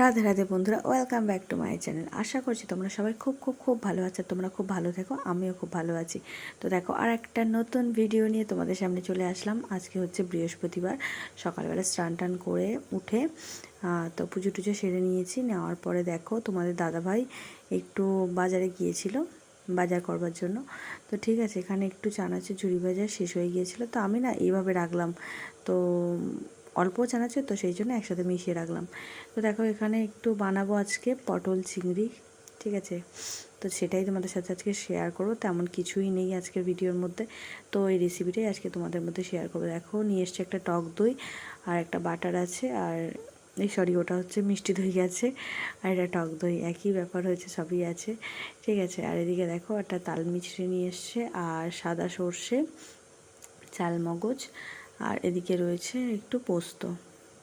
রাধে রাধে বন্ধুরা welcome back to my channel আশা করছি তোমরা সবাই খুব খুব খুব ভালো আছো। তোমরা খুব ভালো থেকো, আমিও খুব ভালো আছি। তো দেখো আর একটা নতুন ভিডিও নিয়ে তোমাদের সামনে চলে আসলাম। আজকে হচ্ছে বৃহস্পতিবার, সকালবেলা স্নান টান করে উঠে তো পুজো টুজো সেরে নিয়েছি। নেওয়ার পরে দেখো, তোমাদের দাদাভাই একটু বাজারে গিয়েছিল। বাজার করবার জন্য। তো ঠিক আছে, এখানে একটু চানাচুর ঝুড়ি বাজার শেষ হয়ে গিয়েছিল। তো আমি না এইভাবে রাখলাম। তো অল্প চানাচুর, তো সেই জন্য একসাথে মিশিয়ে রাখলাম। তো দেখো, এখানে একটু বানাবো আজকে পটল চিংড়ি। ঠিক আছে? তো সেটাই তোমাদের সাথে আজকে শেয়ার করব। তেমন কিছুই নেই আজকের ভিডিওর মধ্যে। তো এই রেসিপিটাই আজকে তোমাদের মধ্যে শেয়ার করব। দেখো, নিয়ে এসছে একটা টক দই আর একটা বাটার আছে। আর এই সরি, ওটা হচ্ছে মিষ্টি দই আছে, আর এটা টক দই, একই ব্যাপার হয়েছে, সবই আছে, ঠিক আছে? আর এদিকে দেখো, একটা তাল মিছড়ি নিয়ে এসছে, আর সাদা সর্ষে, চাল মগজ, আর এদিকে রয়েছে একটু পোস্ত,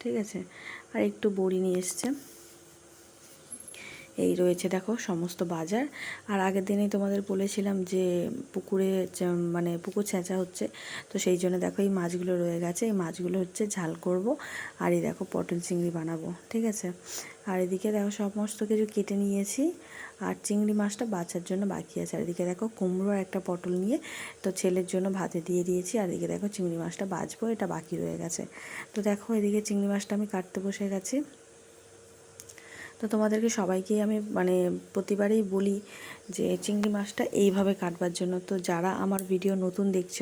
ঠিক আছে? আর একটু বড়ি নিয়ে এসছে। এই রয়েছে দেখো সমস্ত বাজার। আর আগের দিনেই তোমাদের বলেছিলাম যে পুকুরে মানে পুকুর ছেঁচা হচ্ছে, তো সেই জন্য দেখো এই মাছগুলো রয়ে গেছে। এই মাছগুলো হচ্ছে ঝাল করব আর এই দেখো পটল চিংড়ি বানাবো, ঠিক আছে? আর এদিকে দেখো সমস্ত কিছু কেটে নিয়েছি আর চিংড়ি মাছটা বাচ্চার জন্য বাকি আছে। আর এদিকে দেখো কুমড়ো আর একটা পটল নিয়ে তো ছেলের জন্য ভাতে দিয়ে দিয়েছি। আর এদিকে দেখো চিংড়ি মাছটা বাজবো এটা বাকি রয়ে গেছে। তো দেখো এদিকে চিংড়ি মাছটা আমি কাটতে বসে গেছি। তো তোমাদেরকে সবাইকেই আমি মানে প্রতিবারেই বলি যে চিংড়ি মাছটা এইভাবে কাটবার জন্য। তো যারা আমার ভিডিও নতুন দেখছ,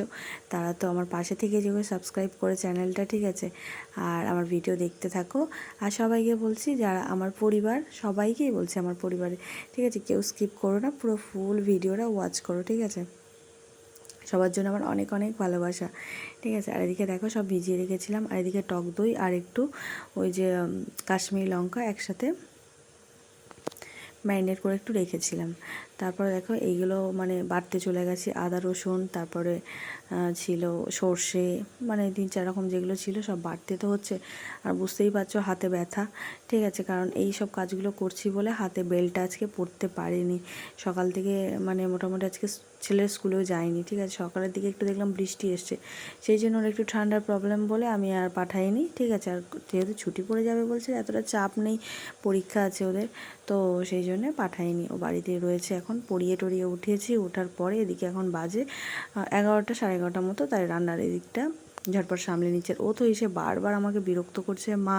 তারা তো আমার পাশে থেকে যেগুলো সাবস্ক্রাইব করে চ্যানেলটা ঠিক আছে? আর আমার ভিডিও দেখতে থাকো। আর সবাইকে বলছি, যারা আমার পরিবার, সবাইকেই বলছি আমার পরিবারে, ঠিক আছে? কেউ স্কিপ করো না, পুরো ফুল ভিডিওটা ওয়াচ করো, ঠিক আছে? সবার জন্য আমার অনেক অনেক ভালোবাসা, ঠিক আছে? আর এদিকে দেখো, সব ভিজিয়ে রেখেছিলাম। আর এদিকে টক দই আর একটু ওই যে কাশ্মীরি লঙ্কা একসাথে ম্যারিনেট করে একটু রেখেছিলাম। তারপরে দেখো এইগুলো মানে বাড়তে চলে গেছে। আদা, রসুন, তারপরে ছিল সর্ষে মানে তিন চার রকম যেগুলো ছিল সব বাড়তে তো হচ্ছে। আর বুঝতেই পারছ হাতে ব্যথা, ঠিক আছে? কারণ এই সব কাজগুলো করছি বলে হাতে বেলটা আজকে পড়তে পারিনি। সকাল থেকে মানে মোটামুটি আজকে ছেলের স্কুলেও যায়নি ঠিক আছে? সকালের দিকে একটু দেখলাম বৃষ্টি এসছে। সেই জন্য ওর একটু ঠান্ডার প্রবলেম বলে আমি আর পাঠাইনি, ঠিক আছে? আর যেহেতু ছুটি পড়ে যাবে বলছে, এতটা চাপ নেই, পরীক্ষা আছে ওদের, তো সেই জন্যে পাঠাইনি। ও বাড়িতে রয়েছে এখন পড়িয়ে টড়িয়ে উঠেছি, ওঠার পরে এদিকে এখন বাজে এগারোটা সাড়ে এগারোটার মতো, তাই রান্নার এদিকটা ঝটপট সামলে নিচ্ছে। ও তো এসে বারবার আমাকে বিরক্ত করছে, মা,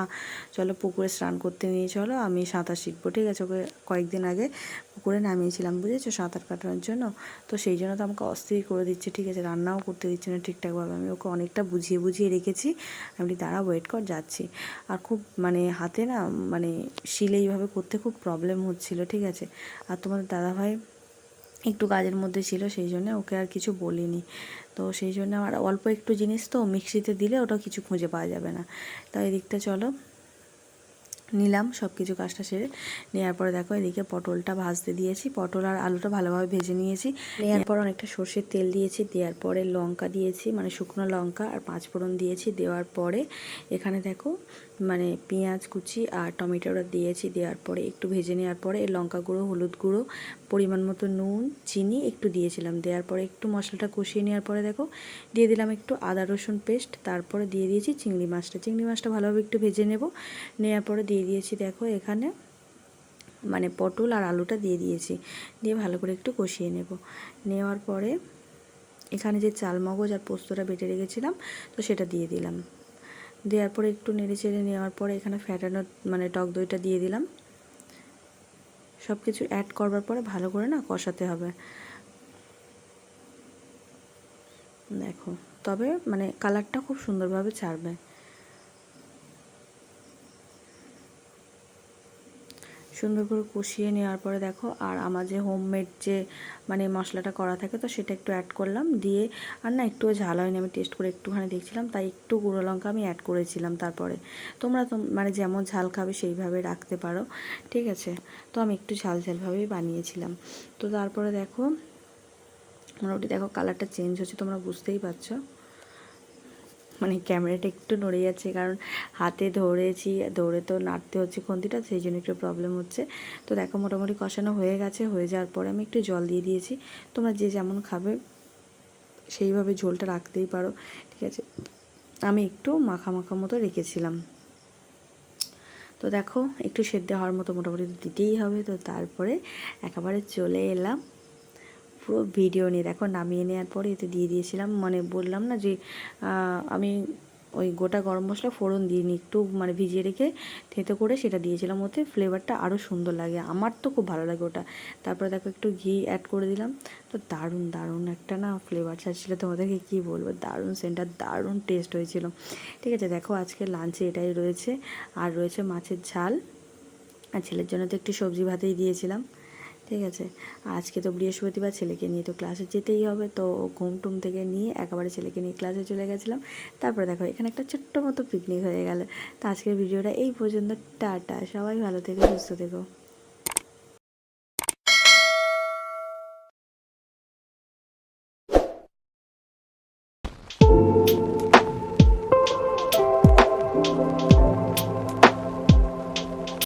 চলো পুকুরে স্নান করতে নিয়ে চলো, আমি সাঁতার শিখব। ঠিক আছে, ওকে কয়েকদিন আগে পুকুরে নামিয়েছিলাম, বুঝেছ, সাঁতার কাটানোর জন্য। তো সেই জন্য তো আমাকে অস্থির করে দিচ্ছে, ঠিক আছে, রান্নাও করতে দিচ্ছে না ঠিকঠাকভাবে। আমি ওকে অনেকটা বুঝিয়ে বুঝিয়ে রেখেছি। আমি দাঁড়া ওয়েট কর, যাচ্ছি। আর খুব মানে হাতে না মানে শিলে এইভাবে করতে খুব প্রবলেম হচ্ছিল, ঠিক আছে। আর তোমাদের দাদাভাই একটু কাজের মধ্যে ছিল, সেই জন্য ওকে আর কিছু বলিনি। তো সেই জন্য আমার অল্প একটু জিনিস তো মিক্সিতে দিলে ওটা কিছু খুঁজে পাওয়া যাবে না। তো এদিকটা চলো। নিলাম সব কিছু কাজটা সেরে। নেওয়ার পরে দেখো এদিকে পটলটা ভাজতে দিয়েছি। পটল আর আলুটা ভালোভাবে ভেজে নিয়েছি। নেওয়ার পর অনেকটা সর্ষের তেল দিয়েছি, দেওয়ার পরে লঙ্কা দিয়েছি মানে শুকনো লঙ্কা আর পাঁচ ফোড়ন দিয়েছি। দেওয়ার পরে এখানে দেখো মানে পেঁয়াজ কুচি আর টমেটোটা দিয়েছি। দেওয়ার পরে একটু ভেজে নেওয়ার পরে এই লঙ্কা গুঁড়ো, হলুদ গুঁড়ো, পরিমাণ মতো নুন, চিনি একটু দিয়েছিলাম। দেওয়ার পরে একটু মশলাটা কষিয়ে নেওয়ার পরে দেখো, দিয়ে দিলাম একটু আদা রসুন পেস্ট। তারপরে দিয়ে দিয়েছি চিংড়ি মাছটা। চিংড়ি মাছটা ভালোভাবে একটু ভেজে নেব। নেওয়ার পরে দিয়ে দিয়েছি দেখো এখানে। মানে পটল আর আলুটা দিয়ে দিয়েছি। দিয়ে ভালো করে একটু কষিয়ে নেব। নেওয়ার পরে এখানে যে চাল মগজ আর পোস্তটা বেটে রেখেছিলাম, তো সেটা দিয়ে দিলাম। দেওয়ার পরে একটু নেড়ে চেড়ে নেওয়ার পরে এখানে ফ্যাটানো মানে টক দইটা দিয়ে দিলাম। সব কিছু অ্যাড করবার পরে ভালো করে না কষাতে হবে। দেখো, তবে মানে কালারটা খুব সুন্দরভাবে ছাড়বে। সুন্দর করে কষিয়ে নেওয়ার পরে দেখো, আর আমার যে হোমমেড যে মানে মশলাটা করা থাকে তো সেটা একটু অ্যাড করলাম। দিয়ে আর না একটুও ঝাল হয়নি, আমি টেস্ট করে একটুখানি দেখছিলাম, তাই একটু গুঁড়ো লঙ্কা আমি অ্যাড করেছিলাম তারপরে। তোমরা তো মানে যেমন ঝাল খাবে সেইভাবে রাখতে পারো, ঠিক আছে? তো আমি একটু ঝাল ঝালভাবেই বানিয়েছিলাম। তো তারপরে দেখো, মোটামুটি দেখো কালারটা চেঞ্জ হচ্ছে, তোমরা বুঝতেই পারছ। মানে ক্যামেরাটা একটু নড়ে যাচ্ছে, কারণ হাতে ধরেছি, ধরে তো নাড়তে হচ্ছে খুন্তিটা, সেই জন্য একটু প্রবলেম হচ্ছে। তো দেখো মোটামুটি কষানো হয়ে গেছে, হয়ে যাওয়ার পরে আমি একটু জল দিয়ে দিয়েছি। তোমরা যে যেমন খাবে, সেইভাবে ঝোলটা রাখতেই পারো, ঠিক আছে? আমি একটু মাখা মাখা মতো রেখেছিলাম। তো দেখো, একটু সেদ্ধ হওয়ার মতো মোটামুটি দিতেই হবে। তো তারপরে একেবারে চলে এলাম। পুরো ভিডিও নিয়ে, দেখো নামিয়ে নেওয়ার পরে এতে দিয়ে দিয়েছিলাম মানে বললাম না যে আমি ওই গোটা গরম মশলা ফোড়ন দিইনি, একটু মানে ভিজিয়ে রেখে থেতো করে সেটা দিয়েছিলাম, ওতে ফ্লেভারটা আরও সুন্দর লাগে, আমার তো খুব ভালো লাগে ওটা। তারপরে দেখো একটু ঘি অ্যাড করে দিলাম, তো দারুণ দারুণ একটা না ফ্লেভার ছাড়ছিল, তোমাদেরকে কী বলব, দারুণ সেন্টার দারুণ টেস্ট হয়েছিল। ঠিক আছে, দেখো আজকে লাঞ্চে এটাই রয়েছে, আর রয়েছে মাছের ঝাল, আর ছেলের জন্য তো একটু সবজি ভাতেই দিয়েছিলাম। ঠিক আছে? আজকে তো বৃহস্পতিবার, ছেলেকে নিয়ে তো ক্লাসে যেতেই হবে। তো ঘুম টুম থেকে নিয়ে একেবারে ছেলেকে নিয়ে ক্লাসে চলে গেছিলাম। তারপরে দেখো, এখানে একটা ছোট্ট মতো পিকনিক হয়ে গেল। তো আজকের ভিডিওটা এই পর্যন্ত, টাটা। সবাই ভালো থেকে, সুস্থ থেকো।